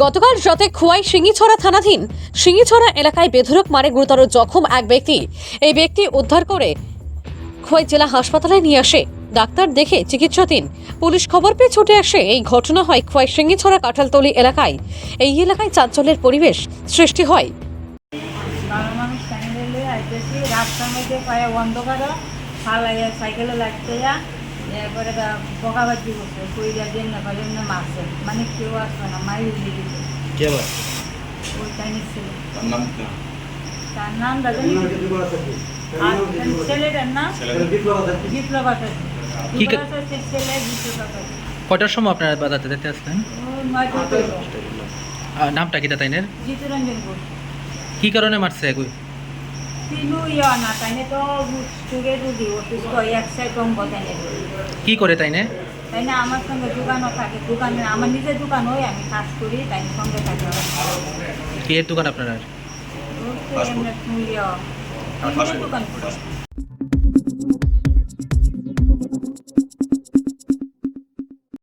গতকাল রাতে খোয়াই সিঙ্গিছড়া থানাধীন সিঙ্গিছড়া এলাকায় বেধরক মারে গুরুতর জখম এক ব্যক্তি। এই ব্যক্তি উদ্ধার করে খোয়াই জেলা হাসপাতালে নিয়ে আসে। ডাক্তার দেখে চিকিৎসাধীন। পুলিশ খবর পেয়ে ছুটে আসে। এই ঘটনা হয় খোয়াই সিঙ্গিছড়া কাঁঠালতলি এলাকায়। এই এলাকায় চাঞ্চল্যের পরিবেশ সৃষ্টি হয়। সাইকেলে লাগতে এরপরে বকা বাজি করছে কইরা দিয়ে না পারে এমনি মারছে। মানে কেউ আসবে না মাই কে ওই চাইনিজ ছিল তার নাম কি? তার নাম দাদা আর ছেলেটার নাম বিপ্লব আচার্য। কা- বিপ্লব আচার্যের ছেলে বিপ্লব আচার্য। কয়টার সময় আপনারা বাজাতে দেখতে আসলেন? নামটা কি তাইনের? জিতুরঞ্জন ঘোষ। কি কারণে মারছে এগুই কি করে তাইনে? তাই না আমার সঙ্গে দোকানও থাকে দোকানে আমার নিজের দোকান হয় আমি কাজ করি তাই সঙ্গে থাকে কি দোকান আপনার? দোকান।